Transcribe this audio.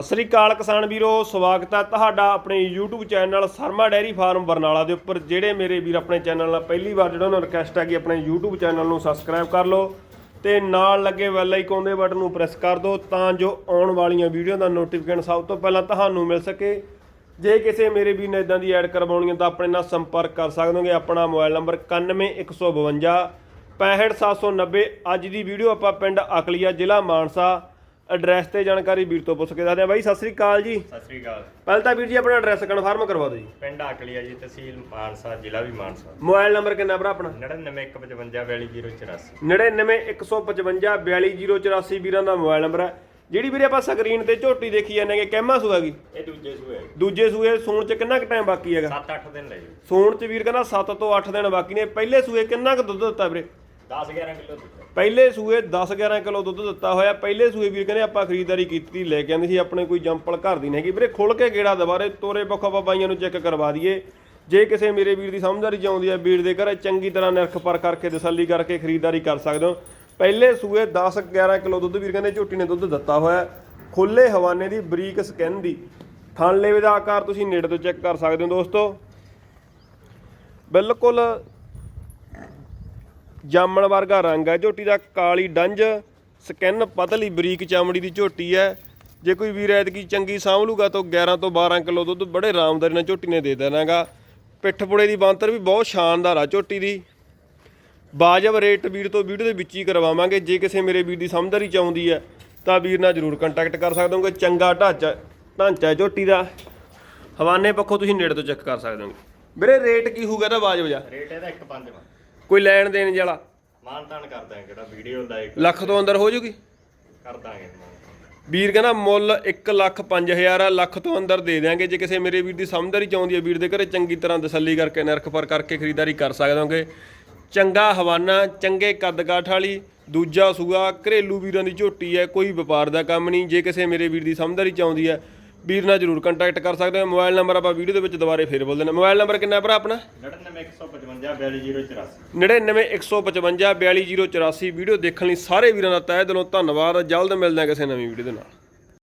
ਸਤਿ ਸ੍ਰੀ ਅਕਾਲ ਕਿਸਾਨ ਵੀਰੋ, ਸਵਾਗਤ ਹੈ ਤੁਹਾਡਾ ਆਪਣੇ YouTube channel Sharma dairy farm Barnala ਦੇ ਉੱਪਰ। ਜਿਹੜੇ ਮੇਰੇ ਵੀਰ ਆਪਣੇ ਚੈਨਲ ਨਾਲ ਪਹਿਲੀ ਵਾਰ ਜਿਹੜਾ ਉਹਨਾਂ ਨੂੰ ਰਿਕਵੈਸਟ ਹੈ ਕਿ ਆਪਣੇ YouTube ਚੈਨਲ ਨੂੰ ਸਬਸਕ੍ਰਾਈਬ ਕਰ ਲਓ ਤੇ ਨਾਲ ਲੱਗੇ ਬੈਲ ਆਈਕਨ ਦੇ ਬਟਨ ਨੂੰ ਪ੍ਰੈਸ ਕਰ ਦਿਓ ਤਾਂ ਜੋ ਆਉਣ ਵਾਲੀਆਂ ਵੀਡੀਓ ਦਾ ਨੋਟੀਫਿਕੇਸ਼ਨ ਸਭ ਤੋਂ ਪਹਿਲਾਂ ਤੁਹਾਨੂੰ ਮਿਲ ਸਕੇ। ਜੇ ਕਿਸੇ ਮੇਰੇ ਵੀਰ ਨੇ ਇਦਾਂ ਦੀ ਐਡ ਕਰਵਾਉਣੀ ਹੈ ਤਾਂ ਆਪਣੇ ਨਾਲ ਸੰਪਰਕ ਕਰ ਸਕਦੇ ਹੋਗੇ। ਆਪਣਾ ਮੋਬਾਈਲ ਨੰਬਰ 91152 65790 ਅੱਜ ਦੀ ਵੀਡੀਓ ਆਪਾਂ ਪਿੰਡ ਅਕਲੀਆ ਜ਼ਿਲ੍ਹਾ ਮਾਨਸਾ ਐਡਰੈਸ ਤੇ ਜਾਣਕਾਰੀ ਵੀਰ ਤੋਂ ਪੁੱਛ ਕੇ ਦੱਸਦੇ ਆ ਬਾਈ ਸਤਿ ਸ੍ਰੀ ਅਕਾਲ ਜੀ। ਸਤਿ ਸ੍ਰੀ ਅਕਾਲ। ਪਹਿਲਾਂ ਤਾਂ ਵੀਰ ਜੀ ਆਪਣਾ ਐਡਰੈਸ ਕਨਫਰਮ ਕਰਵਾ ਦਿਓ ਜੀ। ਪਿੰਡ ਆਕਲੀਆ ਜੀ ਤਹਿਸੀਲ ਮਾਨਸਾ ਜ਼ਿਲ੍ਹਾ ਵੀ ਮਾਨਸਾ। ਮੋਬਾਈਲ ਨੰਬਰ ਕਿੰਨਾ ਭਰਾ ਆਪਣਾ? 9915542084 9915542084 ਵੀਰਾਂ ਦਾ ਮੋਬਾਈਲ ਨੰਬਰ ਹੈ। ਜਿਹੜੀ ਵੀਰੇ ਆਪਾਂ ਸਕਰੀਨ ਤੇ ਝੋਟੀ ਦੇਖੀ ਜਾਂਦੇ ਕਿ ਕਹਿਮਾ ਸੂਆ ਗਈ ਇਹ ਦੂਜੇ ਸੂਏ ਦੂਜੇ ਸੂਏ ਸੂਣ ਚ ਕਿੰਨਾ ਕੁ ਟਾਈਮ ਬਾਕੀ ਹੈਗਾ? 7-8 ਦਿਨ ਲੈ ਜੀ। ਸੂਣ ਚ ਵੀਰ ਕਹਿੰਦਾ 7 ਤੋਂ 8 ਦਿਨ ਬਾਕੀ ਨੇ। ਪਹਿਲੇ ਸੂਏ ਕਿੰਨਾ ਕੁ ਦੁੱਧ ਦਿੱਤਾ ਵੀਰੇ? 10-11 ਕਿਲੋ ਦਿੱਤਾ ਪਹਿਲੇ ਸੂਏ 10-11 ਕਿਲੋ ਦੁੱਧ ਦਿੱਤਾ ਹੋਇਆ। ਪਹਿਲੇ ਸੂਏ ਵੀਰ ਕਹਿੰਦੇ ਆਪਾਂ ਖਰੀਦਦਾਰੀ ਕੀਤੀ, ਲੈ ਕੇ ਆਂਦੇ ਸੀ। ਆਪਣੇ ਕੋਈ ਜੰਪਲ ਘਰ ਦੀ ਨਹੀਂ ਹੈਗੀ। ਵੀਰੇ ਖੁੱਲ ਕੇ ਗੇੜਾ ਦੁਬਾਰੇ ਤੋਰੇ ਪੱਖਾ ਆਪਾਂ ਨੂੰ ਚੈੱਕ ਕਰਵਾ ਦਈਏ। ਜੇ ਕਿਸੇ ਮੇਰੇ ਵੀਰ ਦੀ ਸਮਝਦਾਰੀ ਚ ਆਉਂਦੀ ਹੈ, ਵੀਰ ਦੇ ਘਰੇ ਚੰਗੀ ਤਰ੍ਹਾਂ ਨਿਰਖ ਪਰ ਕਰਕੇ, ਤਸੱਲੀ ਕਰਕੇ ਖਰੀਦਦਾਰੀ ਕਰ ਸਕਦੇ ਹੋ। ਪਹਿਲੇ ਸੂਏ 10-11 ਕਿਲੋ ਦੁੱਧ ਵੀਰ ਕਹਿੰਦੇ ਝੋਟੀ ਨੇ ਦੁੱਧ ਦਿੱਤਾ ਹੋਇਆ। ਖੁੱਲੇ ਹਵਾਨੇ ਦੀ, ਬਰੀਕ ਸਕਿਨ ਦੀ। ਥਣ ਲੇਵੇ ਦਾ ਆਕਾਰ ਤੁਸੀਂ ਨੇੜੇ ਤੋਂ ਚੈੱਕ ਕਰ ਸਕਦੇ ਹੋ ਦੋਸਤੋ। ਬਿਲਕੁਲ ਜਾਮਣ ਵਰਗਾ ਰੰਗ ਹੈ। ਝੋਟੀ ਦਾ ਕਾਲੀ ਡੰਜ, ਸਕਿਨ ਪਤਲੀ ਬਰੀਕ ਚਮੜੀ ਦੀ ਝੋਟੀ ਹੈ। ਜੇ ਕੋਈ ਵੀਰ ਐਤਕੀ ਚੰਗੀ ਸਾਂਭ ਲੂਗਾ ਤਾਂ 11 ਤੋਂ 12 ਕਿਲੋ ਦੁੱਧ ਬੜੇ ਆਰਾਮਦਾਰੀ ਨਾਲ ਝੋਟੀ ਨੇ ਦੇ ਦੇਣਾਗਾ। ਪਿੱਠ ਪੁੜੇ ਦੀ ਬਾਂਤਰ ਵੀ ਬਹੁਤ ਸ਼ਾਨਦਾਰ ਆ ਝੋਟੀ ਦੀ। ਬਾਜਬ ਰੇਟ ਵੀਰ ਤੋਂ ਵੀਡੀਓ ਦੇ ਵਿੱਚ ਹੀ ਕਰਵਾਵਾਂਗੇ। ਜੇ ਕਿਸੇ ਮੇਰੇ ਵੀਰ ਦੀ ਸਮਝਦਾਰੀ ਚ ਆਉਂਦੀ ਹੈ, ਤਾਂ ਵੀਰ ਨਾਲ ਜਰੂਰ ਕੰਟੈਕਟ ਕਰ ਸਕਦੇ ਹੋਗੇ। ਚੰਗਾ ਢਾਂਚਾ ਢਾਂਚਾ ਝੋਟੀ ਦਾ। ਹਵਾਨੇ ਪੱਖੋਂ ਤੁਸੀਂ ਨੇੜੇ ਤੋਂ ਚੈੱਕ ਕਰ ਸਕਦੇ ਹੋਗੇ। ਵੀਰੇ, ਰੇਟ ਕੀ ਹੋਊਗਾ ਇਹਦਾ ਬਾਜਬ ਜਾ ਰੇਟ ਇਹਦਾ 1.5 ਕੋਈ ਲੈਣ ਦੇਣ ਵਾਲਾ ਮਾਨ ਤਾਨ ਕਰ ਦਾਂਗੇ ਕਿਹੜਾ ਵੀਡੀਓ ਇੱਕ। ਲੱਖ ਤੋਂ ਅੰਦਰ ਹੋ ਜੂਗੀ? ਕਰ ਦਾਂਗੇ ਵੀਰ ਕਹਿੰਦਾ ਮੁੱਲ 1 ਲੱਖ 5000 ਆ ਲੱਖ ਤੋਂ ਅੰਦਰ ਦੇ ਦਿਆਂਗੇ। ਜੇ ਕਿਸੇ ਮੇਰੇ ਵੀਰ ਦੀ ਸਮਝਦਾਰੀ ਚਾਹੁੰਦੀ ਹੈ ਵੀਰ ਦੇ ਘਰੇ ਚੰਗੀ ਤਰ੍ਹਾਂ ਤਸੱਲੀ ਕਰਕੇ ਨਿਰਖ ਪਰ ਕਰਕੇ ਖਰੀਦਦਾਰੀ ਕਰ ਸਕਦੇ ਹੋਗੇ। ਚੰਗਾ ਹਵਾਨਾ ਚੰਗੇ ਕੱਦ ਕਾਠ ਵਾਲੀ ਦੂਜਾ ਸੂਆ ਘਰੇਲੂ ਵੀਰਾਂ ਦੀ ਝੋਟੀ ਹੈ ਕੋਈ ਵਪਾਰ ਦਾ ਕੰਮ ਨਹੀਂ। ਜੇ ਕਿਸੇ ਮੇਰੇ ਵੀਰ ਦੀ ਸਮਝਦਾਰੀ ਚਾਹੁੰਦੀ ਹੈ ਵੀਰ ਨਾਲ ਜਰੂਰ ਕੰਟੈਕਟ ਕਰ ਸਕਦੇ ਹੋ। ਮੋਬਾਈਲ ਨੰਬਰ ਆਪਾਂ ਵੀਡੀਓ ਦੇ ਵਿੱਚ ਦੁਬਾਰੇ ਫੇਰ ਬੋਲ ਦਿੰਦੇ ਮੋਬਾਈਲ ਨੰਬਰ ਕਿੰਨਾ ਭਰਾ ਆਪਣਾ? 9915542084 99155 42084 ਵੀਡੀਓ ਦੇਖਣ ਲਈ ਸਾਰੇ ਵੀਰਾਂ ਦਾ ਤਹਿ ਦਿਲੋਂ ਧੰਨਵਾਦ। ਜਲਦ ਮਿਲਦੇ ਹਾਂ ਕਿਸੇ ਨਵੀਂ ਵੀਡੀਓ ਦੇ ਨਾਲ।